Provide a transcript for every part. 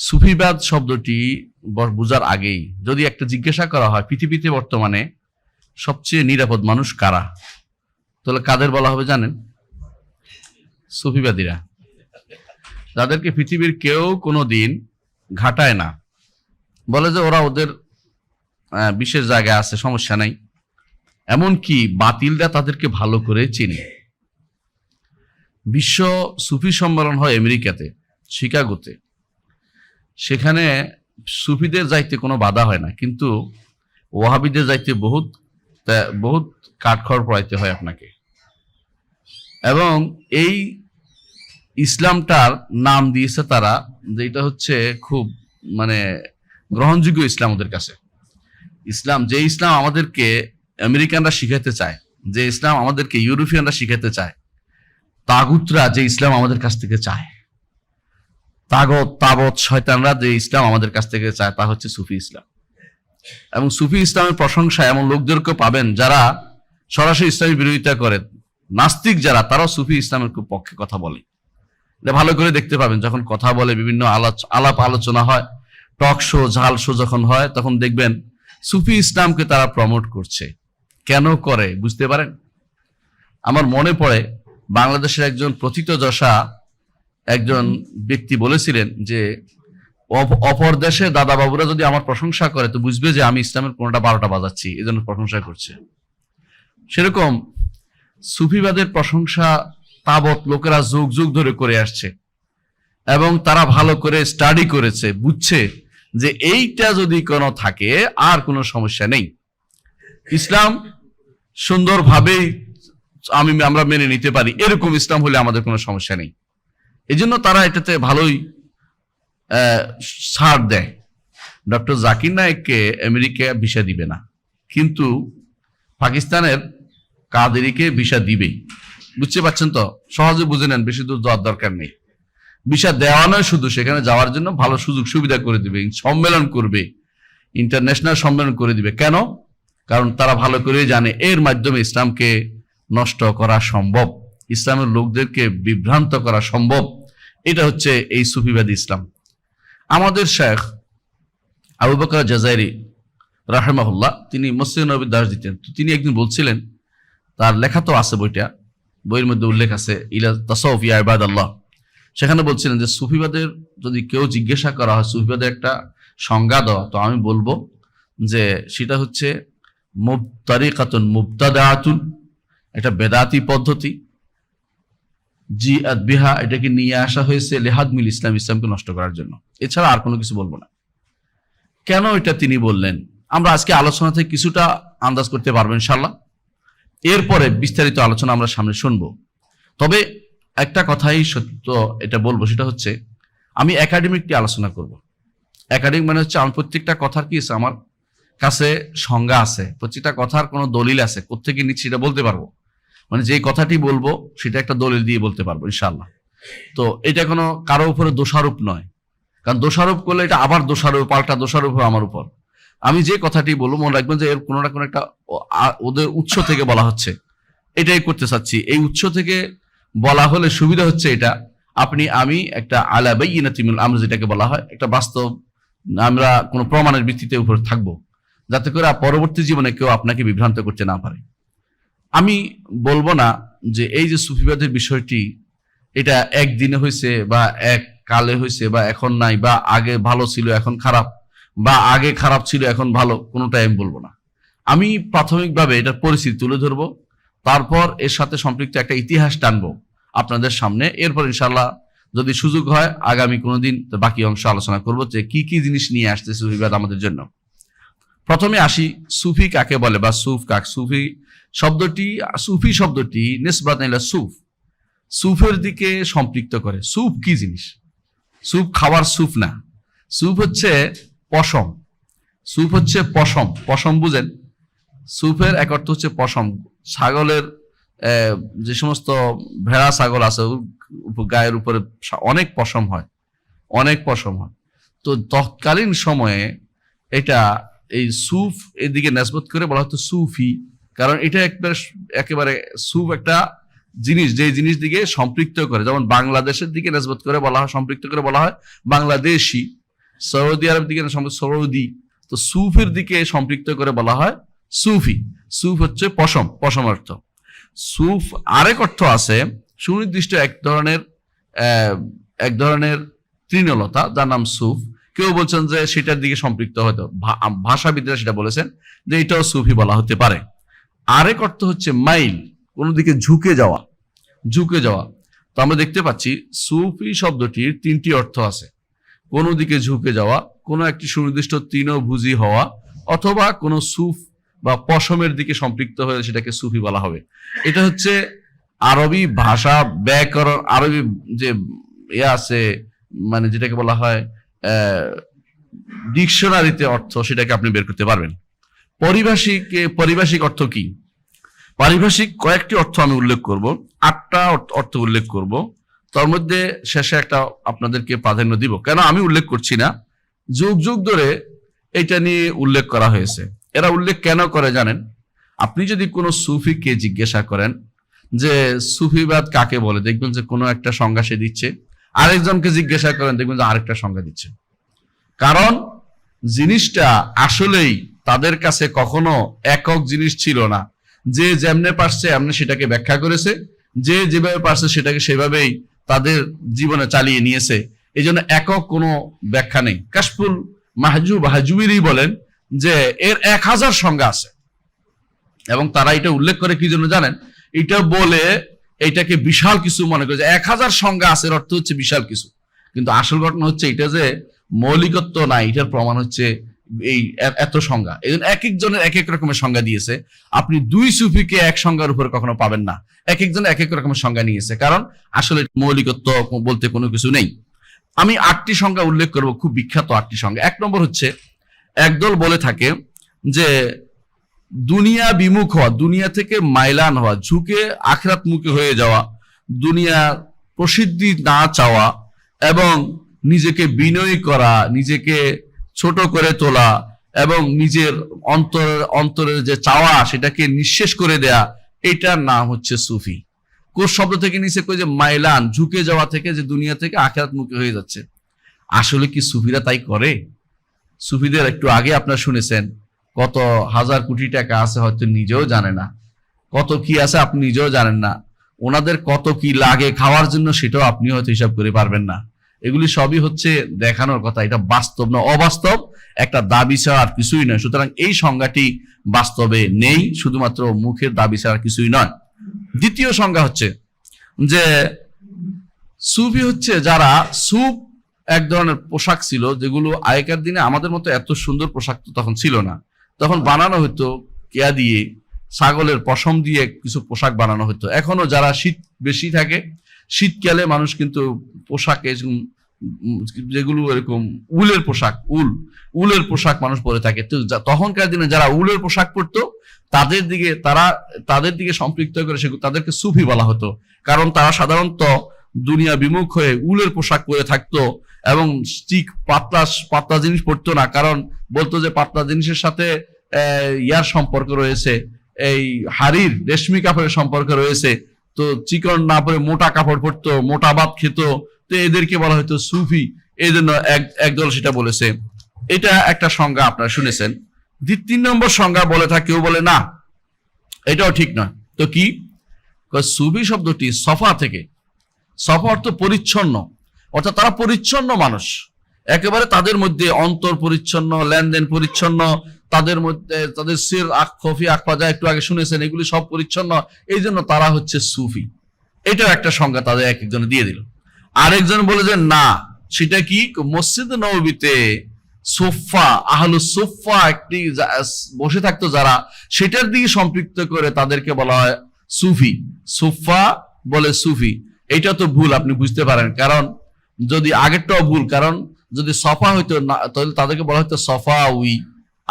সুফিবাদ শব্দটি বোঝার আগেই যদি একটা জিজ্ঞাসা করা হয়, পৃথিবীতে বর্তমানে সবচেয়ে নিরাপদ মানুষ কারা? তাহলে কাদের বলা হবে জানেন? সুফিবাদীরা। যাদেরকে পৃথিবীর কেউ কোনো দিন ঘাটায় না। বলে যে ওরা ওদের বিশেষ জায়গায় আছে, সমস্যা নাই। এমনকি বাতিলরা তাদেরকে ভালো করে চিনে। বিশ্ব সুফি সম্মেলন হয় আমেরিকাতে, শিকাগোতে। সেখানে সুফিদের যাইতে কোনো বাধা হয় না, কিন্তু ওয়াহাবিদের যাইতে বহুত বহুত কাঠখড় পড়াইতে হয় আপনাকে। এবং এই ইসলামটার নাম দিয়েছে তারা, যে এটা হচ্ছে খুব মানে গ্রহণযোগ্য ইসলাম ওদের কাছে। ইসলাম, যে ইসলাম আমাদেরকে আমেরিকানরা শিখাতে চায়, যে ইসলাম আমাদেরকে ইউরোপিয়ানরা শিখাতে চায়, তাগুতরা যে ইসলাম আমাদের কাছ থেকে চায়। তাগত তাবত শয়তানরা যে ইসলাম আমাদের কাছ থেকে চায়, তা হচ্ছে সুফি ইসলাম। এবং সুফি ইসলামের প্রশংসা এমন লোকদেরকে পাবেন যারা সরাসরি ইসলামের বিরোধিতা করে। নাস্তিক যারা, তারাও সুফি ইসলামের খুব পক্ষে কথা বলে। ভালো করে দেখতে পাবেন, যখন কথা বলে, বিভিন্ন আলাপ আলোচনা হয়, টক শো, ঝাল শো যখন হয়, তখন দেখবেন সুফি ইসলামকে তারা প্রমোট করছে। কেন করে, বুঝতে পারেন? আমার মনে পড়ে, বাংলাদেশের একজন প্রথিতযশা একজন ব্যক্তি বলেছিলেন যে অপ- অপর দেশে দাদা বাবুরা যদি আমার প্রশংসা করে তো বুঝবে যে আমি ইসলামের কোনটা বারোটা বাজাচ্ছি এই জন্য প্রশংসা করছে। সেরকম সুফিবাদের প্রশংসা তাবৎ লোকেরা যুগ যুগ ধরে করে আসছে এবং তারা ভালো করে স্টাডি করেছে বুঝছে যে এইটা যদি কোনো থাকে আর কোনো সমস্যা নেই। ইসলাম সুন্দরভাবেই আমি আমরা মেনে নিতে পারি এরকম ইসলাম হলে আমাদের কোনো সমস্যা নেই। এই জন্য তারা এটাতে ভালোই ছাড় দেয়। ডক্টর জাকির নায়েককে আমেরিকা ভিসা দিবে না। কিন্তু পাকিস্তানের কাদেরিকে ভিসা দিবেই। বুঝতে পারছেন তো? সহজে বুঝে নেন, বেশি দূর যাওয়ার দরকার নেই। ভিসা দেওয়া নয় শুধু, সেখানে যাওয়ার জন্য ভালো সুযোগ সুবিধা করে দিবে, সম্মেলন করবে, ইন্টারন্যাশনাল সম্মেলন করে দিবে। কেন? কারণ তারা ভালো করে জানে, এর মাধ্যমে ইসলামকে নষ্ট করা সম্ভব। ইসলামের লোকদেরকে বিভ্রান্ত করা সম্ভব। এটা হচ্ছে এই সুফিবাদী ইসলাম। আমাদের শেখ আবু বকর জাজাইরি রাহেমাহুল্লাহ, তিনি মসজিদ নবী দাস দিতেন। তিনি একদিন বলছিলেন, তার লেখা তো আছে বইটা, বইয়ের মধ্যে উল্লেখ আছে, ইলা তাসাউফ ইয়া ইবাদ আল্লাহ সেখানে বলছিলেন যে সুফিবাদের যদি কেউ জিজ্ঞাসা করা হয়, সুফিবাদের একটা সংজ্ঞা দেওয়া, তো আমি বলব যে সেটা হচ্ছে মুব তারিকাতুন মুবতাদাতুন একটা বেদাতি পদ্ধতি। জি বিহা, এটাকে নিয়ে আসা হয়েছে লেহাদ মিল ইসলাম ইসলামকে নষ্ট করার জন্য। এছাড়া আর কোনো কিছু বলব না। কেন এটা তিনি বললেন? আমরা আজকে আলোচনা থেকে কিছুটা আন্দাজ করতে পারব ইনশাল্লাহ এরপরে বিস্তারিত আলোচনা আমরা সামনে শুনব। তবে একটা কথাই সত্য এটা বলব, সেটা হচ্ছে আমি একাডেমিকটি আলোচনা করব। একাডেমিক মানে হচ্ছে আমার প্রত্যেকটা কথার কি আছে? আমার কাছে সংজ্ঞা আছে। প্রত্যেকটা কথার কোনো দলিল আছে। কোথেকে নিচ্ছি সেটা বলতে পারব? মানে যে কথাটি বলব, সেটা একটা দলিল দিয়ে বলতে পারব ইনশাল্লাহ তো এটা কোনো কারও উপরে দোষারোপ নয়। কারণ দোষারোপ করলে এটা আবার দোষারোপ, পাল্টা দোষারোপ হবে আমার উপর। আমি যে কথাটি বলব, মনে রাখবেন যে এর কোনো না কোনো একটা ওদের উৎস থেকে বলা হচ্ছে। এটাই করতে চাচ্ছি। এই উৎস থেকে বলা হলে সুবিধা হচ্ছে এটা, আপনি, আমি একটা আলাবাই ইনাতিমুল আমরা যেটাকে বলা হয়, একটা বাস্তব, আমরা কোনো প্রমাণের ভিত্তিতে উপর থাকব। যাতে করে পরবর্তী জীবনে কেউ আপনাকে বিভ্রান্ত করতে না পারে। আমি বলব না যে এই যে সুফিবাদের বিষয়টি, এটা একদিনে হয়েছে বা এক কালে হয়েছে বা এখন নাই বা আগে ভালো ছিল, এখন খারাপ বা আগে খারাপ ছিল, এখন ভালো, কোনোটাই আমি বলব না। আমি প্রাথমিকভাবে এটার পরিস্থিতি তুলে ধরবো, তারপর এর সাথে সম্পৃক্ত একটা ইতিহাস টানবো আপনাদের সামনে। এরপর ইনশাল্লাহ যদি সুযোগ হয়, আগামী কোনোদিন তো বাকি অংশ আলোচনা করব যে কি কি জিনিস নিয়ে আসছে সুফিবাদ আমাদের জন্য। প্রথমে আসি, সুফি কাকে বলে বা সুফ কাক? সুফি শব্দটি, সুফি শব্দটি নিসবাত সুফ। সুফের দিকে সম্পৃক্ত করে। সুপ কি জিনিস? সুপ খাওয়ার সুপ না। সুপ হচ্ছে পশম। সুপ হচ্ছে পশম। পশম বুঝেন? সুপের এক অর্থ হচ্ছে পশম। ছাগলের যে সমস্ত ভেড়া, ছাগল আছে গায়ের উপরে অনেক পশম হয়। অনেক পশম হয়। তো তৎকালীন সময়ে এটা এই সুফ এদিকে নেসবত করে বলা হতো সুফি। কারণ এটা একবার একেবারে সুফ একটা জিনিস যে জিনিস দিকে সম্পৃক্ত করে। যেমন বাংলাদেশের দিকে নেসবত করে বলা হয়, সম্পৃক্ত করে বলা হয় বাংলাদেশি, সৌদি আরব দিকে সৌদি। তো সুফের দিকে সম্পৃক্ত করে বলা হয় সুফি। সুফ হচ্ছে পশম পশম অর্থ। সুফ আরেক অর্থ আছে, সুনির্দিষ্ট এক ধরনের এক ধরনের তৃণলতা, যার নাম সুফ। কেউ বলছেন যে সেটার দিকে সম্পৃক্ত হয়তো ভাষাবিদরা সেটা বলেছেন যে এটাও সুফি বলা হতে পারে। আরেক অর্থ হচ্ছে মাইল কোনো দিকে ঝুঁকে যাওয়া ঝুঁকে যাওয়া। তো আমরা দেখতে পাচ্ছি সুফি শব্দটির তিনটি অর্থ আছে। কোনো দিকে ঝুঁকে যাওয়া, কোনো একটি সুনির্দিষ্ট তৃণভুজি হওয়া, অথবা কোনো সুফ বা পশমের দিকে সম্পৃক্ত হয়ে সেটাকে সুফি বলা হবে। এটা হচ্ছে আরবি ভাষা ব্যাকরণ আরবি যে ইয়ে আছে মানে যেটাকে বলা হয় ডিকশনারিতে অর্থ সেটাকে আপনি বের করতে পারবেন। পারিভাষিক পারিভাষিক অর্থ কি? পারিভাষিক কয়েকটি অর্থ আমি উল্লেখ করব। আটটা অর্থ- উল্লেখ করব। তার মধ্যে শেষে একটা আপনাদেরকে প্রাধান্য দিব। কেন আমি উল্লেখ করছি না? যুগ যুগ ধরে এটা নিয়ে উল্লেখ করা হয়েছে। এরা উল্লেখ কেন করে জানেন? আপনি যদি কোনো সুফিকে জিজ্ঞাসা করেন যে সুফিবাদ কাকে বলে, দেখবেন যে কোনো একটা সংজ্ঞা সে দিচ্ছে। আরেকজনকে জিজ্ঞাসা করেন, দেখবেন যে আরেকটা সংজ্ঞা দিচ্ছে। কারণ জিনিসটা আসলেই তাদের কাছে কখনো একক জিনিস ছিল না। যে যেমনে পারছে, এমনি সেটাকে ব্যাখ্যা করেছে। যে যেভাবে পারছে, সেটাকে সেভাবেই তাদের জীবনে চালিয়ে নিয়েছে। এই জন্য একক কোনো ব্যাখ্যা নেই। কাশফুল মাহজুব হাজুবিরি বলেন যে, এর এক হাজার সংজ্ঞা আছে। এবং তারা এটা উল্লেখ করে কি জন্য জানেন? এটা বলে এটাকে বিশাল কিছু মনে করে যে, এক হাজার সংজ্ঞা আছে এর অর্থ হচ্ছে বিশাল কিছু। কিন্তু আসল ঘটনা হচ্ছে এটা যে, মৌলিকত্ব নাই, এটার প্রমাণ হচ্ছে এই এত সংজ্ঞা। এই জন্য এক একজনের এক এক রকমের সংজ্ঞা দিয়েছে। আপনি দুই সুফিকে এক সংজ্ঞার উপরে কখনো পাবেন না। এক একজন এক এক রকমের সংজ্ঞা নিয়েছে। কারণ আসলে মৌলিকত্ব বলতে কোনো কিছু নেই। আমি আটটি সংজ্ঞা উল্লেখ করব, খুব বিখ্যাত আটটি সংজ্ঞা। এক নম্বর হচ্ছে, একদল বলে থাকে যে, দুনিয়া বিমুখ হওয়া, দুনিয়া থেকে মাইলান হওয়া, ঝুঁকে আখরাত মুখে হয়ে যাওয়া, দুনিয়া প্রসিদ্ধি না চাওয়া, এবং নিজেকে বিনয়ী করা, নিজেকে ছোট করে তোলা এবং নিজের অন্তর অন্তরের যে চাওয়া সেটাকে নিঃশেষ করে দেয়া, এটার নাম হচ্ছে সুফি। কোষ শব্দ থেকে নিচে কই যে মাইলান, ঝুঁকে যাওয়া থেকে যে দুনিয়া থেকে আখেরাত মুখে হয়ে যাচ্ছে। আসলে কি সুফিরা তাই করে? সুফিদের একটু আগে আপনারা শুনেছেন, কত হাজার কোটি টাকা আছে হয়তো নিজেও জানে না। কত কি আছে আপনি নিজেও জানেন না। ওনাদের কত কি লাগে খাওয়ার জন্য সেটাও আপনি হয়তো হিসাব করে পারবেন না। এগুলি সবই হচ্ছে দেখানোর কথা, এটা বাস্তব না, অবাস্তব, একটা দাবি ছাড়া আর কিছুই নয়। সুতরাং এই সংজ্ঞাটি বাস্তবে নেই, শুধুমাত্র মুখের দাবি ছাড়া কিছুই নয়। দ্বিতীয় সংজ্ঞা হচ্ছে যে সুফি হচ্ছে যারা সুপ এক ধরনের পোশাক ছিল, যেগুলো আগেকার দিনে আমাদের মতো এত সুন্দর পোশাক তো তখন ছিল না। তখন বানানো হতো কেয়া দিয়ে, ছাগলের পশম দিয়ে কিছু পোশাক বানানো হতো। এখনও যারা শীত বেশি থাকে শীতকালে মানুষ কিন্তু পোশাকে যেগুলো এরকম উলের পোশাক, উল, উলের পোশাক মানুষ পরে থাকে। তো তখনকার দিনে যারা উলের পোশাক পরতো, তাদের দিকে, তারা, তাদের দিকে সম্পৃক্ত করে সেগুলো তাদেরকে সুফি বলা হতো। কারণ তারা সাধারণত দুনিয়া বিমুখ হয়ে উলের পোশাক পরে থাকতো এবং স্টিক পাতলা পাতলা জিনিস পরতো না। কারণ বলতো যে পাতলা জিনিসের সাথে ইয়ার সম্পর্ক রয়েছে। এই হাড়ির রেশমি কাপড়ের সম্পর্ক রয়েছে। তো চিকন না পরে মোটা কাপড় পরতো, মোটা ভাত খেত। তো এদেরকে বলা হয়তো সুফি। এই জন্য একদল সেটা বলেছে। এটা একটা সংজ্ঞা আপনারা শুনেছেন। তিন নম্বর সংজ্ঞা বলে থাকে, কেউ বলে, না, এটাও ঠিক নয়। তো কি? সুফি শব্দটি সফা থেকে, সফা অর্থ পরিচ্ছন্ন। অর্থাৎ তারা পরিচ্ছন্ন মানুষ। একেবারে তাদের মধ্যে অন্তর পরিচ্ছন্ন, লেনদেন পরিচ্ছন্ন তাদের মধ্যে, তাদের সির আখ পাজা একটু আগে শুনেছেন, এগুলি সব পরিচ্ছন্ন। এই জন্য তারা হচ্ছে সুফি। এটাও একটা সংজ্ঞা তাদের এক একজনে দিয়ে দিল। আরেকজন বলে যে, না, সেটা কি? মসজিদ নবীতে সোফা আহলু সোফা একটি বসে থাকতো যারা, সেটার দিকে সম্পৃক্ত করে তাদেরকে বলা হয় সুফি। সোফা বলে সুফি। এটা তো ভুল, আপনি বুঝতে পারেন। কারণ যদি আগেরটাও ভুল, কারণ যদি সফা হইতো না, তাহলে তাদেরকে বলা হতো সফা উই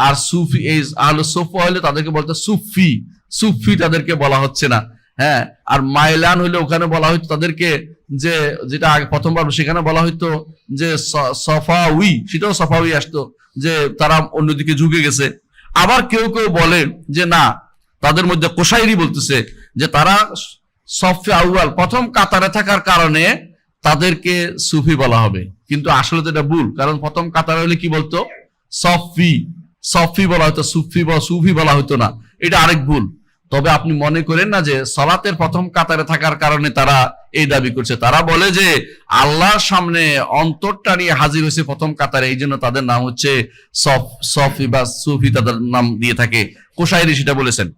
আর সুফি এই আহলু সোফা হলে তাদেরকে বলতো সুফি। সুফি তাদেরকে বলা হচ্ছে না। হ্যাঁ আর মাইলান হইলে ওখানে বলা হইতো তাদেরকে যে, যেটা আগে প্রথমবার সেখানে বলা হইতো যে সফা উই সেটাও সফা উই আসতো, যে তারা অন্যদিকে ঝুঁকে গেছে। আবার কেউ কেউ বলে যে না, তাদের মধ্যে কোসাইরি বলতেছে যে তারা সফে আউয়াল, প্রথম কাতারে থাকার কারণে তাদেরকে সুফি বলা হবে। কিন্তু আসলে তো এটা ভুল, কারণ প্রথম কাতারে হলে কি বলতো? সফি। সফি বলা হতো সুফি বা সুফি বলা হতো না। এটা আরেক ভুল। তবে আপনি মনে করেন না যে সলাতের প্রথম কাতারে থাকার কারণে তারা এই দাবি করছে। তারা বলে যে আল্লাহর সামনে অন্তরটা নিয়ে হাজির হয়েছে প্রথম কাতারে, এই জন্য তাদের নাম হচ্ছে সফ বা সুফি তাদের নাম দিয়ে থাকে। কোষাইরি সেটা বলেছেন।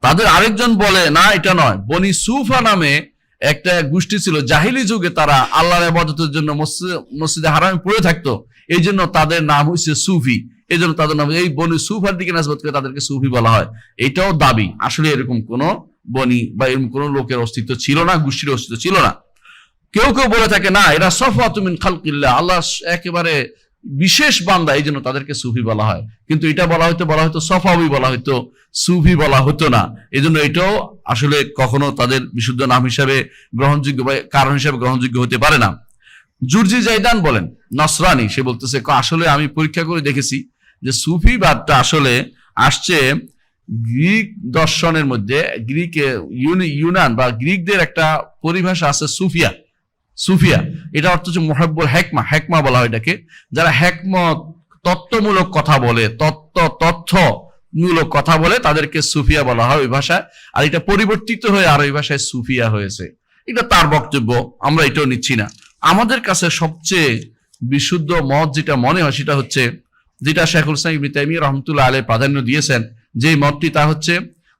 তাদের আরেকজন বলে, না, এটা নয়। বনি সুফা নামে একটা গোষ্ঠী ছিল। জাহিলি যুগে তারা আল্লাহর আবাদতের জন্য মসজিদ- মসজিদে হারামে পড়ে থাকতো। এই জন্য তাদের নাম হচ্ছে সুফি। এই জন্য তাদের নাম এই বনি সুফার দিকে নাসবত করে তাদেরকে সুফি বলা হয়। এটাও দাবি। আসলে এরকম কোন বনি বা এরকম কোন লোকের অস্তিত্ব ছিল না, গোষ্ঠীর অস্তিত্ব ছিল না। কেউ কেউ বলে থাকে, না, এরা সফা তুমিন খালকিল্লা আল্লাহ একেবারে বিশেষ বান্দা এই জন্য তাদেরকে সুফি বলা হয়। কিন্তু এটা বলা হয়তো বলা হয়তো সফাবি বলা হয়তো সুফি বলা হতো না। এই জন্য এটাও আসলে কখনো তাদের বিশুদ্ধ নাম হিসাবে গ্রহণযোগ্য বা কারণ হিসাবে গ্রহণযোগ্য হতে পারে না। জুরজি জাইদান বলেন, নসরানি, সে বলতেছে, আসলে আমি পরীক্ষা করে দেখেছি যে সুফিবাদটা আসলে আসছে গ্রিক দর্শনের মধ্যে, গ্রিক ইউনান বা গ্রিকদের একটা পরিভাষা আছে সুফিয়া সুফিয়া। এটা অর্থ হচ্ছে মোহাব্বুল হেকমা হেকমা বলা হয় এটাকে। যারা হেকমত, তত্ত্বমূলক কথা বলে, তত্ত্ব তথ্য মূলক কথা বলে, তাদেরকে সুফিয়া বলা হয় ওই ভাষায়। আর এটা পরিবর্তিত হয়ে আর ওই ভাষায় সুফিয়া হয়েছে। এটা তার বক্তব্য, আমরা এটাও নিচ্ছি না। আমাদের কাছে সবচেয়ে বিশুদ্ধ মত যেটা মনে হয় সেটা হচ্ছে যেটা শেখুল ইসলাম ইবনে তাইমিয়া রহমতুল্লাহ আলাই প্রাধান্য দিয়েছেন যে মতটি তা হচ্ছে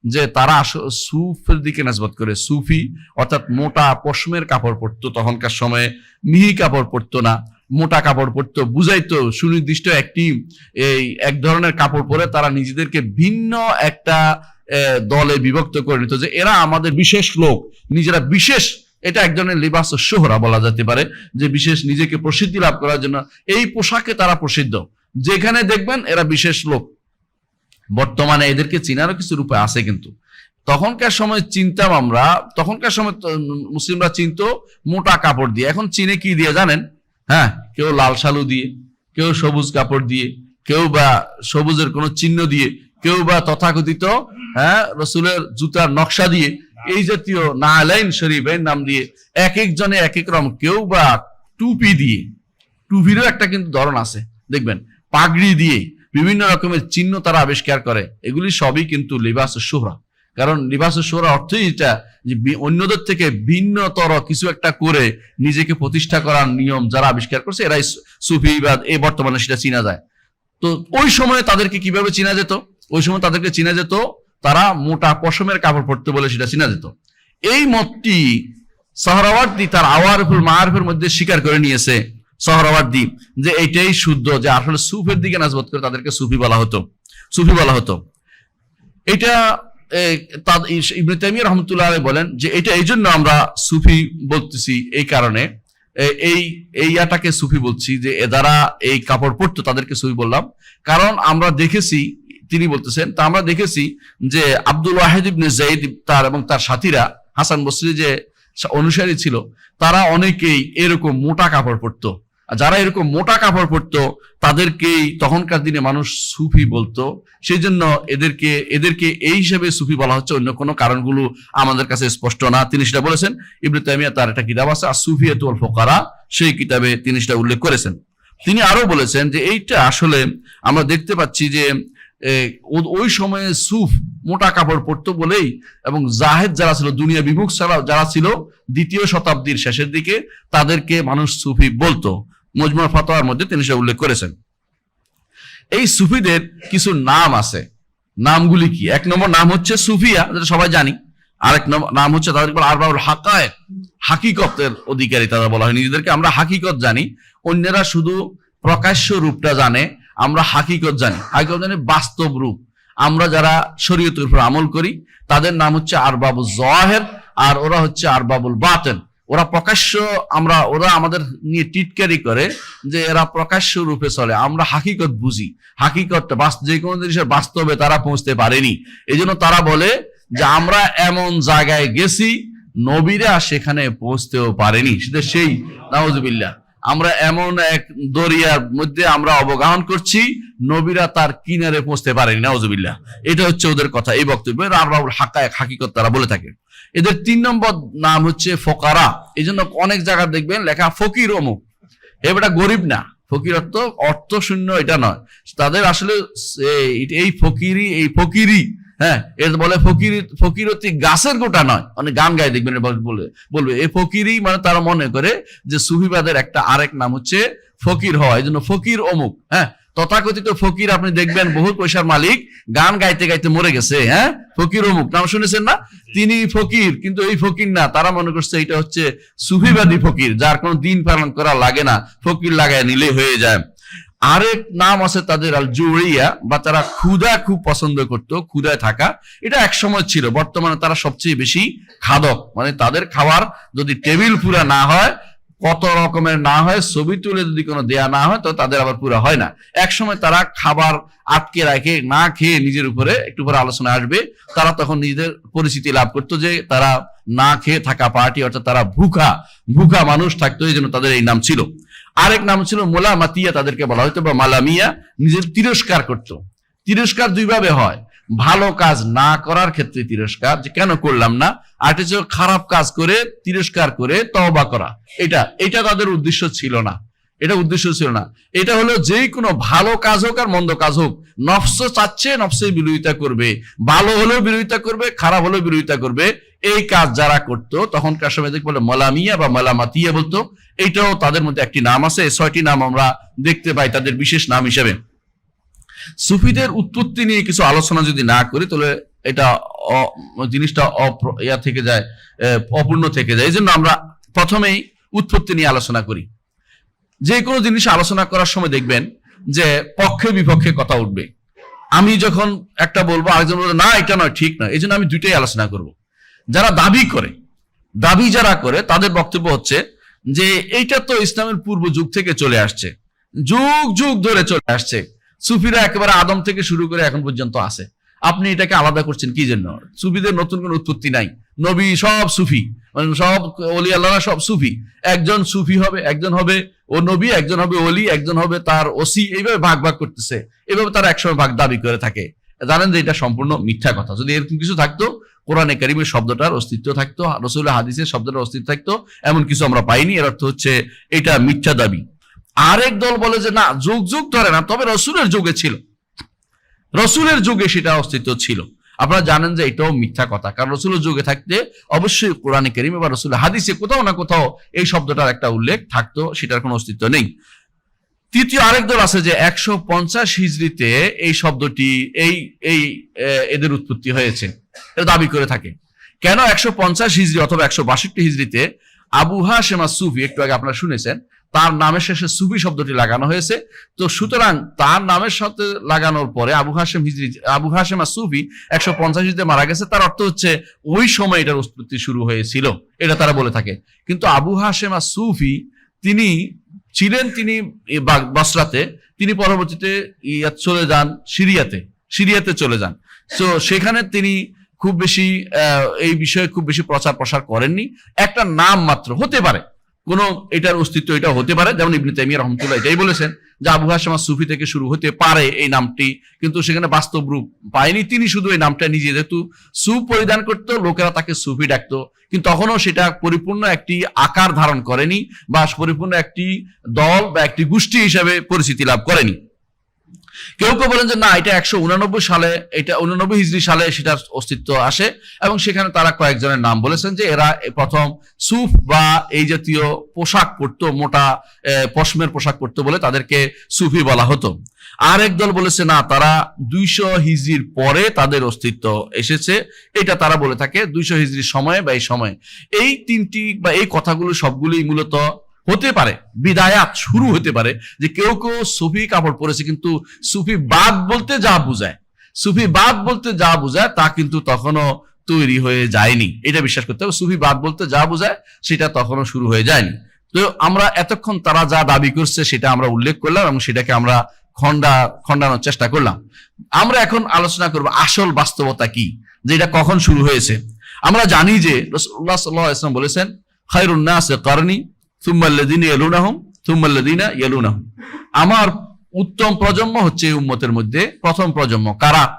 যে তারা সুফের দিকে নাসবত করে। সুফি অর্থাৎ মোটা পশমের কাপড় পরতো তখনকার সময়ে, মিহি কাপড় পরতো না, মোটা কাপড় পরতো, বুঝাইতো সুনির্দিষ্ট একটি, এই এক ধরনের কাপড় পরে তারা নিজেদেরকে ভিন্ন একটা দলে বিভক্ত করে নিত যে এরা আমাদের বিশেষ লোক, নিজেরা বিশেষ, এটা এক ধরনের লিবাস সোহরা বলা যেতে পারে, যে বিশেষ নিজেকে প্রসিদ্ধি লাভ করার জন্য এই পোশাকে তারা প্রসিদ্ধ। যেখানে দেখবেন এরা বিশেষ লোক। বর্তমানে এদেরকে চিনারও কিছু রূপে আছে কিন্তু। তখনকার সময় চিনতাম আমরা, তখনকার সময় মুসলিমরা চিনতো মোটা কাপড় দিয়ে। এখন চিনে কি দিয়ে জানেন? হ্যাঁ কেউ লাল শালু দিয়ে, কেউ সবুজ কাপড় দিয়ে, কেউ বা সবুজের কোনো চিহ্ন দিয়ে, কেউ বা তথাকথিত হ্যাঁ রসুলের জুতার নকশা দিয়ে, এই জাতীয় নালাইন শরীফের নাম দিয়ে এক একজনে এক এক রকম, কেউ বা টুপি দিয়ে। টুপিরও একটা কিন্তু ধরন আছে, দেখবেন। পাগড়ি দিয়ে বিভিন্ন রকমের চিহ্ন তারা আবিষ্কার করে। এগুলি সবই কিন্তু লিবাস সোহরা। কারণ লিবাস সোহরা অর্থই এটা যে অন্যদের থেকে ভিন্নতর কিছু একটা করে নিজেকে প্রতিষ্ঠা করার নিয়ম যারা আবিষ্কার করছে, এরাই সু- সুফি বা এই বর্তমানে সেটা চিনা যায়। তো ওই সময়ে তাদেরকে কীভাবে চিনা যেত? ওই সময় তাদেরকে চিনা যেত, তারা মোটা পশমের কাপড় পরতে বলে সেটা চিনা যেত। এই মতটি সহরাওয়ার্দি তার আওয়ারফুল মারফের মধ্যে স্বীকার করে নিয়েছে। সহরাওয়ার্দি, যে এইটাই শুদ্ধ, যে আসলে সুফের দিকে নাজবত করে তাদেরকে সুফি বলা হতো, সুফি বলা হতো। এটা ইবনে তাইমিয়া রহমতুল্লাহ বলেন যে এটা এই জন্য আমরা সুফি বলতেছি এই কারণে। এই এই ইয়াটাকে সুফি বলছি যে এ দ্বারা এই কাপড় পরতো, তাদেরকে সুফি বললাম। কারণ আমরা দেখেছি, তিনি বলতেছেন, তা আমরা দেখেছি যে আব্দুল ওয়াহিদ ইবনে জাইদ তার এবং তার সাথীরা, হাসান বসরি যে অনুসারী ছিল, তারা অনেকেই এরকম মোটা কাপড় পরতো। যারা এরকম মোটা কাপড় পরতো, তাদেরকেই তখনকার দিনে মানুষ সুফি বলতো। সেই জন্য এদেরকে এদেরকে এই হিসেবে সুফি বলা হচ্ছে, অন্য কোনো কারণগুলো আমাদের কাছে স্পষ্ট না। তিনি সেটা বলেছেন, ইবনে তাইমিয়া তার একটা কিতাব আছে আর সুফিয়াতুল ফোকারা, সেই কিতাবে তিনি সেটা উল্লেখ করেছেন। তিনি আরও বলেছেন যে এইটা আসলে আমরা দেখতে পাচ্ছি যে ওই সময়ে সুফ মোটা কাপড় পরতো বলেই এবং জাহেদ যারা ছিল, দুনিয়া বিমুখ যারা ছিল, দ্বিতীয় শতাব্দীর শেষের দিকে তাদেরকে মানুষ সুফি বলতো। মজমুর ফাতোয়ার মধ্যে তিনি সে উল্লেখ করেছেন। এই সুফিদের কিছু নাম আছে। নামগুলি কি? এক নম্বর নাম হচ্ছে সুফিয়া, যেটা সবাই জানি। আরেক নম্বর নাম হচ্ছে তাদের আরবাউল হাকায়েক, হাকিকতের অধিকারী তারা বলা হয়। নিজেদেরকে আমরা হাকিকত জানি। অন্যরা শুধু প্রকাশ্য রূপটা জানে, আমরা হাকিকত জানি। হাকিকত জানি বাস্তব রূপ। আমরা যারা শরীয়তের উপর আমল করি, তাদের নাম হচ্ছে আরবাবুল জওয়াহের আর ওরা হচ্ছে আরবাবুল বাতেন। ওরা প্রকাশ্য আমরা, ওরা আমাদের নিয়ে টিটকারি করে যে এরা প্রকাশ্য রূপে চলে। আমরা হাকিকত বুঝি। হাকিকতটা বাস- যে কোনো জিনিসের বাস্তবে তারা পৌঁছতে পারেনি। এই তারা বলে যে আমরা এমন জায়গায় গেছি, নবীরা সেখানে পৌঁছতেও পারেনি। সেটা সেই, নাউজুবিল্লাহ। আমরা এমন এক দরিয়ার মধ্যে আমরা অবগাহন করছি, নবীরা তার কিনারে পৌঁছতে পারেনি, নাউজুবিল্লাহ। এটা হচ্ছে ওদের কথা, এই বক্তব্য। আর বাবুল হাকায় হাকিকত তারা বলে থাকে। এদের তিন নম্বর নাম হচ্ছে ফোকারা। এই জন্য অনেক জায়গায় দেখবেন লেখা ফকির অমুক। এবারটা গরিব না। ফকির অর্থ অর্থ শূন্য, এটা নয়। তাদের আসলে এই ফকিরি এই ফকিরি হ্যাঁ এর বলে ফকির, ফকিরতি গাছের গোটা নয়। অনেক গান গায়ে দেখবেন বলে বলবে। এই ফকিরি মানে তারা মনে করে যে সুফিবাদের একটা আরেক নাম হচ্ছে ফকির হওয়া। এই জন্য ফকির অমুক হ্যাঁ। তথাকথিত ফকির আপনি দেখবেন বহুত পয়সার মালিক, গান গাইতে গাইতে মরে গেছে হ্যাঁ? ফকির অমুক, নাম শুনেছেন না? তিনি ফকির, কিন্তু এই ফকির না, তারা মনে করছে এটা হচ্ছে সুফিবাদী ফকির, যার কোনো দিন পালন করা লাগে না, ফকির লাগায় নিলে হয়ে যায়। আরেক নাম আছে তাদের আল জুড়িয়া বা তারা ক্ষুধা খুব পছন্দ করতো, ক্ষুধায় থাকা। এটা এক সময় ছিল, বর্তমানে তারা সবচেয়ে বেশি খাদক মানে তাদের খাবার যদি টেবিল পুরা না হয় কত রকমের না হয়, ছবি তুলে যদি কোনো দেয়া না হয়, তো তাদের আবার পুরো হয় না। এক সময় তারা খাবার আটকে রাখে না খেয়ে নিজের উপরে একটু পরে আলোচনা আসবে, তারা তখন নিজেদের পরিচিতি লাভ করতো যে তারা না খেয়ে থাকা পার্টি অর্থাৎ তারা ভুখা ভুখা মানুষ থাকতো, এই জন্য তাদের এই নাম ছিল। আরেক নাম ছিল মোলা মাতিয়া তাদেরকে বলা হয়তো বা মালামিয়া, নিজের তিরস্কার করত। তিরস্কার দুইভাবে হয়। ভালো কাজ না করার ক্ষেত্রে তিরস্কার, যে কেন করলাম না? আর খারাপ কাজ করে তিরস্কার করে তওবা করা। এটা এটা তাদের উদ্দেশ্য ছিল না। এটা উদ্দেশ্য ছিল না। এটা হলো যে কোনো ভালো কাজ হোক আর মন্দ কাজ হোক, নফস চাচ্ছে, নফসে বিরোধিতা করবে। ভালো হলেও বিরোধিতা করবে, খারাপ হলেও বিরোধিতা করবে। এই কাজ যারা করতো, তখনকার সময় দেখে বলে মলামিয়া বা মালামাতিয়া বলতো। এইটাও তাদের মধ্যে একটি নাম আছে। ছয়টি নাম আমরা দেখতে পাই তাদের বিশেষ নাম হিসেবে। সুফিদের উৎপত্তি নিয়ে কিছু আলোচনা যদি না করি, তাহলে এটা জিনিসটা ইয়া থেকে যায় অপূর্ণ থেকে যায়। এই জন্য আমরা প্রথমেই উৎপত্তি নিয়ে আলোচনা করি। যে কোনো জিনিস আলোচনা করার সময় দেখবেন যে পক্ষে বিপক্ষে কথা উঠবে। আমি যখন একটা বলব, আরেকজন বলব, না, এটা নয়, ঠিক নয়। এই জন্য আমি দুইটাই আলোচনা করব। যারা দাবি করে, দাবি যারা করে, তাদের বক্তব্য হচ্ছে যে, এইটা তো ইসলামের পূর্ব যুগ থেকে চলে আসছে। যুগ যুগ ধরে চলে আসছে। সুফিরা একেবারে আদম থেকে শুরু করে এখন পর্যন্ত আছে। আপনি এটাকে আলাদা করছেন কি জন্য? সুফিদের নতুন কোনো উৎপত্তি নাই। নবী সব সুফি। মানে সব অলি আল্লাহরা সব সুফি। একজন সুফি হবে, একজন হবে ও নবী, একজন হবে অলি একজন হবে তার ওসি। এইভাবে ভাগ ভাগ করতেছে। এভাবে তারা একসময় ভাগ দাবি করে থাকে। জানেন যে এটা সম্পূর্ণ মিথ্যা কথা। যদি এরকম কিছু থাকতো, কোরআনে কারিমের শব্দটার অস্তিত্ব থাকতো রসুল হাদিসের শব্দটার অস্তিত্ব থাকতো, এমন কিছু আমরা পাইনি। এর অর্থ হচ্ছে এটা মিথ্যা দাবি। আরেক দল বলে যে, না, যুগ যুগ ধরে না, তবে রসুলের যুগে ছিল। রসুলের যুগে সেটা অস্তিত্ব ছিল। আপনারা জানেন যে এটাও মিথ্যা কথা। কারণ রসুলের যুগে থাকতে অবশ্যই কোরআনে করিম বা রসুল হাদিসে কোথাও না কোথাও এই শব্দটার একটা উল্লেখ থাকতো, সেটার কোনো অস্তিত্ব নেই। তৃতীয় আরেক দল আছে যে, একশো পঞ্চাশ হিজড়িতে এই শব্দটি, এই এই এদের উৎপত্তি হয়েছে। এটা দাবি করে থাকে। কেন একশো পঞ্চাশ হিজড়ি অথবা একশো বাষট্টি হিজড়িতে আবু হাশেমা সুফি একটু আগে আপনারা শুনেছেন তার নামের শেষে সুফি শব্দটি লাগানো হয়েছে। তো সুতরাং তার নামের সাথে লাগানোর পরে আবু হাশেম হিজরি, আবু হাশেমা সুফি একশো পঞ্চাশ মারা গেছে। তার অর্থ হচ্ছে ওই সময় এটার উৎপত্তি শুরু হয়েছিল, এটা তারা বলে থাকে। কিন্তু আবু হাশেমা সুফি তিনি ছিলেন তিনি বসরাতে, তিনি পরবর্তীতে চলে যান সিরিয়াতে সিরিয়াতে চলে যান। তো সেখানে তিনি খুব বেশি এই বিষয়ে খুব বেশি প্রচার প্রসার করেননি। একটা নাম মাত্র, হতে পারে কোন এটার অস্তিত্ব এটা হতে পারে, যেমন ইবনে তাইমিয়া রহমতুল্লাহ এটাই বলেছেন যে আবু হাসমা সুফি থেকে শুরু হতে পারে এই নামটি, কিন্তু সেখানে বাস্তব রূপ পায়নি। তিনি শুধু এই নামটা নিজে যেহেতু সু পরিধান করতো, লোকেরা তাকে সুফি ডাকতো, কিন্তু তখনও সেটা পরিপূর্ণ একটি আকার ধারণ করেনি বা পরিপূর্ণ একটি দল বা একটি গোষ্ঠী হিসাবে পরিচিতি লাভ করেনি। কেউ কেউ বলেন যে, না, এটা একশো উনানব্বই সালে, এটা উনানব্বই হিজড়ি সালে সেটার অস্তিত্ব আসে। এবং সেখানে তারা কয়েকজনের নাম বলেছেন যে, এরা প্রথম সুফ বা এই জাতীয় পোশাক পরতো, মোটা পশমের পোশাক পরতো বলে তাদেরকে সুফি বলা হতো। আর এক দল বলেছে, না, তারা দুইশো হিজড়ির পরে তাদের অস্তিত্ব এসেছে। এটা তারা বলে থাকে, দুইশো হিজড়ির সময়ে বা এই সময়ে। এই তিনটি বা এই কথাগুলো সবগুলি মূলত হতে পারে, বিদায়াত শুরু হতে পারে যে কেউ কেউ সুফি কাপড় পরেছে কিন্তু সুফি বাদ বলতে যা বুঝায়, সুফি বাদ বলতে যা বুঝায় তা কিন্তু তখনও তৈরি হয়ে যায়নি। এটা বিশ্বাস করতে হবে, সুফি বাদ বলতে যা বুঝায় সেটা তখনও শুরু হয়ে যায়নি। তো আমরা এতক্ষণ তারা যা দাবি করছে সেটা আমরা উল্লেখ করলাম এবং সেটাকে আমরা খন্ডা খণ্ডানোর চেষ্টা করলাম। আমরা এখন আলোচনা করব আসল বাস্তবতা কি, যে এটা কখন শুরু হয়েছে। আমরা জানি যে রসুল্লাহ সাল্লাহ ইসলাম বলেছেন খায়রুন্নাস কারণী আমার উত্তম প্রজন্ম হচ্ছে এই উম্মতের মধ্যে প্রথম প্রজন্ম। কারা?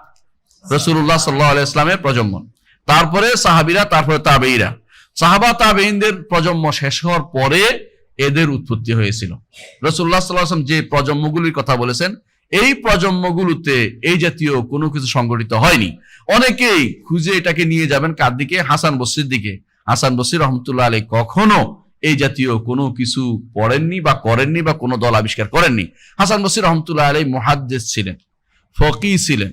রসুল্লাহ সাল্লাহ ইসলামের প্রজন্ম। তারপরে সাহাবিরা, তারপরে তাবেইরা সাহাবা তাবেইনদের প্রজন্ম শেষ হওয়ার পরে এদের উৎপত্তি হয়েছিল। রসুল্লাহ সাল্লাম যে প্রজন্মগুলির কথা বলেছেন, এই প্রজন্মগুলোতে এই জাতীয় কোনো কিছু সংগঠিত হয়নি। অনেকেই খুঁজে এটাকে নিয়ে যাবেন কার দিকে? হাসান বসির দিকে। হাসান বসির রহমতুল্লাহ আলী কখনো এই জাতীয় কোনো কিছু পড়েননি বা করেননি বা কোনো দল আবিষ্কার করেননি। হাসান বসির রহমতুল্লাহ আলী মহাদ্দেশ ছিলেন, ফকি ছিলেন,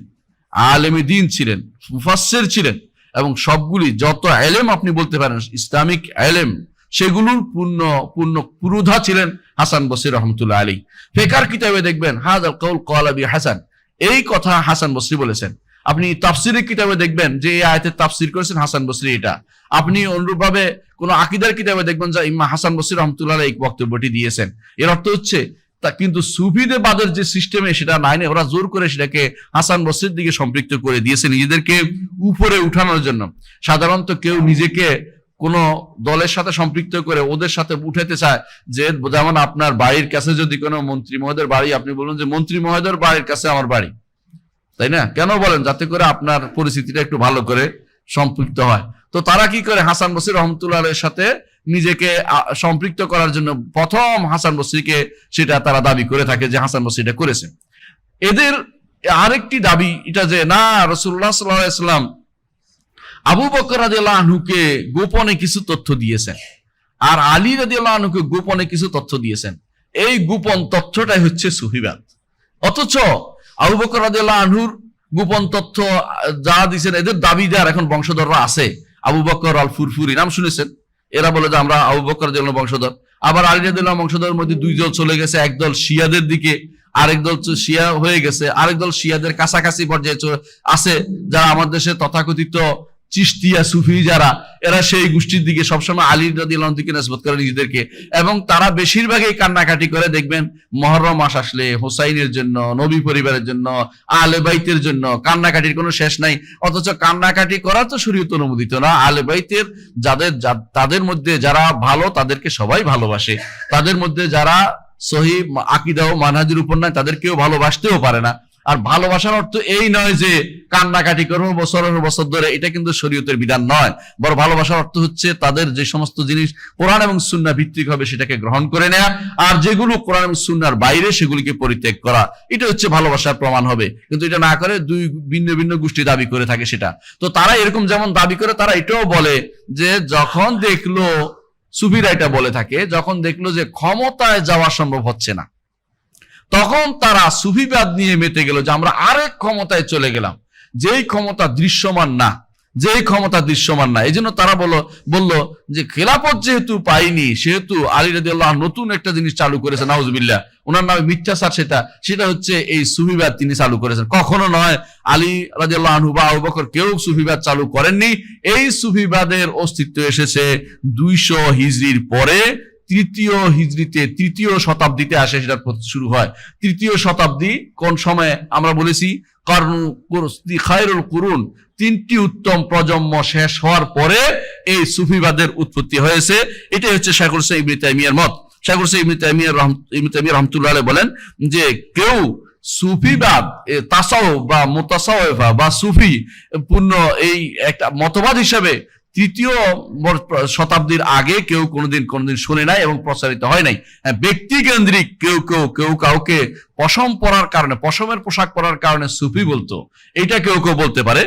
আলেমী দিন ছিলেন, মুফাসসির ছিলেন এবং সবগুলি যত এলেম আপনি বলতে পারেন, ইসলামিক এলেম সেগুলোর পূর্ণ পূর্ণ পুরুধা ছিলেন হাসান বসির রহমতুল্লাহ আলী ফেকার কিতাবে দেখবেন হাজার কৌল কলাবি হাসান। এই কথা হাসান বসরি বলেছেন। আপনি তাফসিরের কিতাবে দেখবেন যে এই আয়তের তাফসির করেছেন হাসান বসরি এটা। আপনি অনুরূপভাবে কোন আকিদার কিতাবে দেখবেন যে ইমা হাসান বসির রহমতুল্লাহ এই বক্তব্যটি দিয়েছেন। এর অর্থ হচ্ছে, তা কিন্তু সুফিদে বাদের যে সিস্টেমে সেটা নাইনে ওরা জোর করে সেটাকে হাসান বসির দিকে সম্পৃক্ত করে দিয়েছে নিজেদেরকে উপরে উঠানোর জন্য। সাধারণত কেউ নিজেকে কোন দলের সাথে সম্পৃক্ত করে ওদের সাথে উঠাতে চায় যে, যেমন আপনার বাড়ির কাছে যদি কোনো মন্ত্রী মহোদয়ের বাড়ি, আপনি বলুন যে, মন্ত্রী মহোদয়ের বাড়ির কাছে আমার বাড়ি। তাই না? কেন বলেন? যাতে করে আপনার পরিস্থিতিটা একটু ভালো করে সম্পৃক্ত হয়। তো তারা কি করে? হাসান বসির রহমতুল্লাহ এর সাথে নিজেকে সম্পৃক্ত করার জন্য প্রথম হাসান বসরিকে সেটা তারা দাবি করে থাকে যে হাসান বসরি এটা করেছে। এদের আরেকটি দাবি, এটা যে না রসুল্লাহ সাল্লাম আবু বকর আনহুকে গোপনে কিছু তথ্য দিয়েছেন। আর আলী রাদিয়াল্লাহু আনহুকে গোপনে কিছু তথ্য দিয়েছেন। এই গোপন তথ্যটাই হচ্ছে সুফিবাদ অথচ আবু বকর রাজিউল্লাহ আনহুর গোপন তথ্য যা দিয়েছেন, এদের দাবিদার এখন বংশধররা আছে। আবু বকর আল ফুরফুরি নাম শুনেছেন? এরা বলে যে আমরা আবু বকর জন্য বংশধর। আবার আলী রাদিয়াল্লাহু বংশধরের মধ্যে দুই দল চলে গেছে একদল শিয়াদের দিকে, আরেক দল শিয়া হয়ে গেছে। আরেক দল শিয়াদের কাছাকাছি পর্যায়ে আছে, যারা আমাদের দেশে তথাকথিত চিস্তিয়া সুফি যারা, এরা সেই গোষ্ঠীর দিকে সবসময় আলী রাদিয়াল্লাহু দিকে নসবত করে নিজেদেরকে। এবং তারা বেশিরভাগই কান্নাকাটি করে, দেখবেন মহরম মাস আসলে হোসাইনের জন্য, নবী পরিবারের জন্য আলে বাইতের জন্য কান্নাকাটির কোনো শেষ নাই। অথচ কান্নাকাটি করা তো শরীয়ত অনুমোদিত না। আলে বাইতের যাদের তাদের মধ্যে যারা ভালো, তাদেরকে সবাই ভালোবাসে। তাদের মধ্যে যারা সহি আকিদা ও মানহাজের উপর নয় তাদেরকেও ভালোবাসতেও পারে না। আর ভালোবাসার অর্থ এই নয় যে কান্নাকাটি করব বছর বছর ধরে। এটা কিন্তু শরীয়তের বিধান নয়। বড় ভালোবাসার অর্থ হচ্ছে তাদের যে সমস্ত জিনিস কোরআন এবং সুন্না ভিত্তিক হবে সেটাকে গ্রহণ করে নেয়া। আর যেগুলো কোরআন এবং সুন্নার বাইরে সেগুলিকে পরিত্যাগ করা, এটা হচ্ছে ভালোবাসার প্রমাণ হবে। কিন্তু এটা না করে দুই ভিন্ন ভিন্ন গোষ্ঠী দাবি করে থাকে সেটা। তো তারা এরকম যেমন দাবি করে, তারা এটাও বলে যে যখন দেখল সুফিরা এটা বলে থাকে, যখন দেখল যে ক্ষমতায় যাওয়া সম্ভব হচ্ছে না তখন তারা সুফিবাদ নিয়ে মেতে গেল যে আমরা আরেক ক্ষমতায় চলে গেলাম। যেই ক্ষমতা দৃশ্যমান না, যেই ক্ষমতা দৃশ্যমান না। এই জন্য তারা বলল, বলল যে খেলাপথ যেহেতু পাইনি, সেহেতু আলী রাদিয়াল্লাহ নতুন একটা জিনিস চালু করেছে নাউজবিল্লাহ। ওনার নামে মিথ্যাচার সেটা সেটা হচ্ছে এই সুফিবাদ তিনি চালু করেছেন। কখনো নয় আলী রাদিয়াল্লাহ আনহু বা আবু বকর কেউ সুফিবাদ চালু করেননি। এই সুফিবাদের অস্তিত্ব এসেছে দুইশো হিজরির পরে তৃতীয় হিজরিতে তৃতীয় শতাব্দীতে আসে সেটা শুরু হয়। তৃতীয় শতাব্দী কোন সময়ে? আমরা বলেছি খায়রুল কুরুন। তিনটি উত্তম প্রজন্ম শেষ হওয়ার পরে এই সুফিবাদের উৎপত্তি হয়েছে। এটাই হচ্ছে শেখুল সাহেব ইবনে তাইমিয়ার মত। শেখুল সাহেব ইবনে তাইমিয়ার ইবনে তাইমিয়া রহমতুল্লাহ বলেন যে, কেউ সুফিবাদ তাসাও বা মোতাসাওয়েফা বা সুফি পূর্ণ এই একটা মতবাদ হিসাবে তৃতীয় শতাব্দীর আগে কেউ কোনোদিন কোনোদিন শুনে নাই এবং প্রচারিত হয় নাই। হ্যাঁ, ব্যক্তি কেন্দ্রিক কেউ কেউ কেউ কাউকে পশম পরার কারণে পশমের পোশাক পরার কারণে সুফি বলতো। এটা কেউ কেউ বলতে পারে।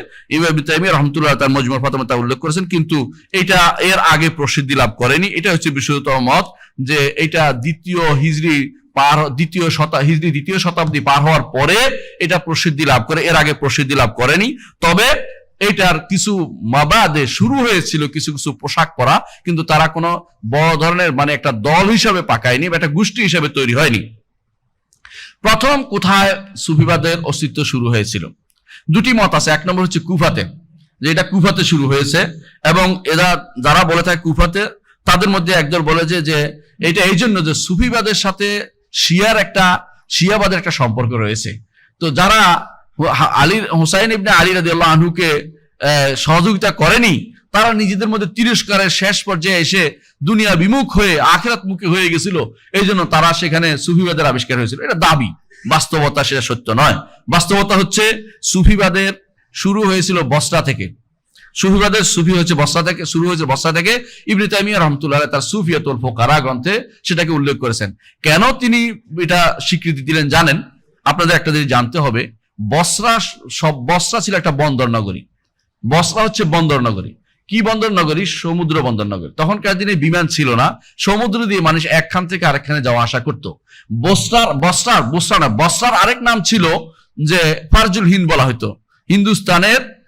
রহমতুল্লাহ তার মজমুর ফাতেমা তা উল্লেখ করেছেন কিন্তু এটা এর আগে প্রসিদ্ধি লাভ করেনি। এটা হচ্ছে বিশুদ্ধতম মত যে এটা দ্বিতীয় হিজরি পার দ্বিতীয় শতা হিজরি দ্বিতীয় শতাব্দী পার হওয়ার পরে এটা প্রসিদ্ধি লাভ করে এর আগে প্রসিদ্ধি লাভ করেনি। তবে এটার কিছু মাবাদে শুরু হয়েছিল কিছু কিছু পোশাক পরা, কিন্তু তারা কোনো বড় ধরনের মানে একটা দল হিসাবে পাকায়নি বা একটা গোষ্ঠী হিসাবে তৈরি হয়নি। প্রথম কোথায় সুফিবাদের অস্তিত্ব শুরু হয়েছিল? দুটি মত আছে, এক নম্বর হচ্ছে কুফাতে, যে এটা কুফাতে শুরু হয়েছে, এবং এরা যারা বলে থাকে কুফাতে, তাদের মধ্যে একদল বলে যে যে এটা এই জন্য যে সুফিবাদের সাথে শিয়ার একটা, শিয়াবাদের একটা সম্পর্ক রয়েছে। তো যারা আলীর হোসাইন ইবনে আলী রাদিয়াল্লাহু আনহুকে আহ, সহযোগিতা করেনি। তারা নিজেদের মধ্যে তিরস্কারের শেষ পর্যায়ে এসে দুনিয়া বিমুখ হয়ে আখেরাত মুখী হয়ে গেছিল। এই জন্য তারা সেখানে সুফিবাদের আবিষ্কার হয়েছিল। এটা দাবি। বাস্তবতা সেটা সত্য নয়। বাস্তবতা হচ্ছে সুফিবাদের শুরু হয়েছিল বসরা থেকে। সুফিবাদের সুফি হচ্ছে বস্তা থেকে শুরু হয়েছে বস্তা থেকে ইবনে তাইমিয়া রহমতুল্লাহ তার সুফিয়াতুল ফোকারা গ্রন্থে সেটাকে উল্লেখ করেছেন। কেন তিনি এটা স্বীকৃতি দিলেন জানেন? আপনাদের একটা জিনিস জানতে হবে। বসরা সব, বসরা ছিল একটা বন্দর নগরী। বসরা হচ্ছে বন্দর নগরী। কি বন্দর নগরী? সমুদ্র বন্দর নগরী। তখনকার দিনে বিমান ছিল না। সমুদ্র দিয়ে মানুষ একখান থেকে আরেকখানে যাওয়া আসা করত। বসরার বসরার, বসরা না, বসরার আরেক নাম ছিল যে ফারজুল হিন্দ বলা হতো হিন্দুস্তানের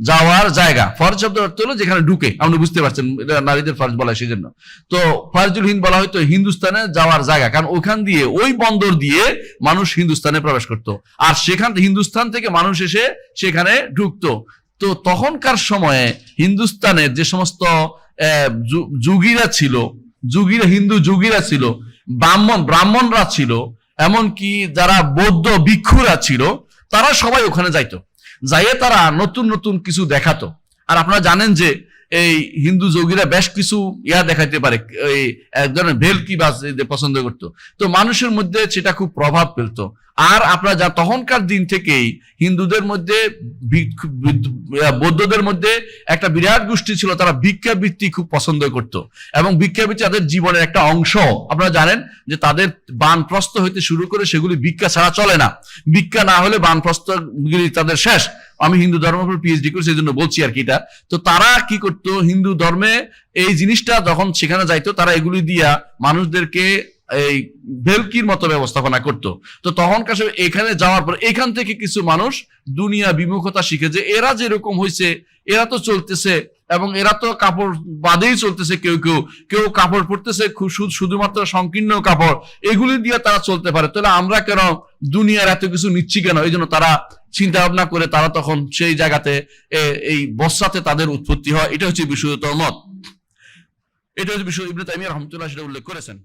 যাওয়ার জায়গা। ফরজ শব্দ অর্থ হলো যেখানে ঢুকে। আপনি বুঝতে পারছেন, এটা নারীদের ফরজ বলা সেই জন্য তো ফরজুল হিন্দ বলা হয়তো হিন্দুস্তানে যাওয়ার জায়গা, কারণ ওখান দিয়ে, ওই বন্দর দিয়ে মানুষ হিন্দুস্তানে প্রবেশ করত। আর সেখান হিন্দুস্তান থেকে মানুষ এসে সেখানে ঢুকতো। তো তখনকার সময়ে হিন্দুস্তানের যে সমস্ত যুগীরা ছিল, যুগীরা, হিন্দু যুগীরা ছিল, ব্রাহ্মণ, ব্রাহ্মণরা ছিল, এমনকি যারা বৌদ্ধ ভিক্ষুরা ছিল, তারা সবাই ওখানে যাইতো। যাইয়ে তারা নতুন নতুন কিছু দেখাতো। আর আপনারা জানেন যে এই হিন্দু যোগীরা বেশ কিছু ইয়া দেখাইতে পারে, এই এক ধরনের ভেলকি বাস পছন্দ করতো। তো মানুষের মধ্যে সেটা খুব প্রভাব ফেলতো। আর আপনারা যা তখনকার দিন থেকেই হিন্দুদের মধ্যে বৌদ্ধদের মধ্যে একটা বিরাট গোষ্ঠী ছিল, তারা ভিক্ষাবৃত্তি খুব পছন্দ করত। এবং ভিক্ষাবৃত্তি তাদের জীবনের একটা অংশ। আপনারা জানেন যে তাদের বানপ্রস্ত হইতে শুরু করে সেগুলি ভিক্ষা ছাড়া চলে না। ভিক্ষা না হলে বানপ্রস্থ তাদের শেষ। আমি হিন্দু ধর্মের উপর পিএইচডি করি সেই জন্য বলছি আর কি এটা। তো তারা কি করতো, হিন্দু ধর্মে এই জিনিসটা যখন সেখানে যাইতো, তারা এগুলি দিয়া মানুষদেরকে এই ভেলকির মতো ব্যবস্থাপনা করত। তো সময় এখানে যাওয়ার পর এখান থেকে কিছু মানুষ দুনিয়া বিমুখতা শিখে যে এরা যেরকম হয়েছে এরা তো চলতেছে এবং এরা তো কাপড় বাদেই চলতেছে কেউ কেউ। কেউ কাপড় পরতেছে শুধুমাত্র সংকীর্ণ কাপড়। এগুলি দিয়ে তারা চলতে পারে। তাহলে আমরা কেন দুনিয়ার এত কিছু নিচ্ছি কেন? এই জন্য তারা চিন্তা ভাবনা করে তারা তখন সেই জায়গাতে এই বর্ষাতে তাদের উৎপত্তি হয়। এটা হচ্ছে বিশুদ্ধতর মত। এটা হচ্ছে বিশ্ব ইবনে তাইমিয়া রহমতুল্লাহ সেটা উল্লেখ করেছেন।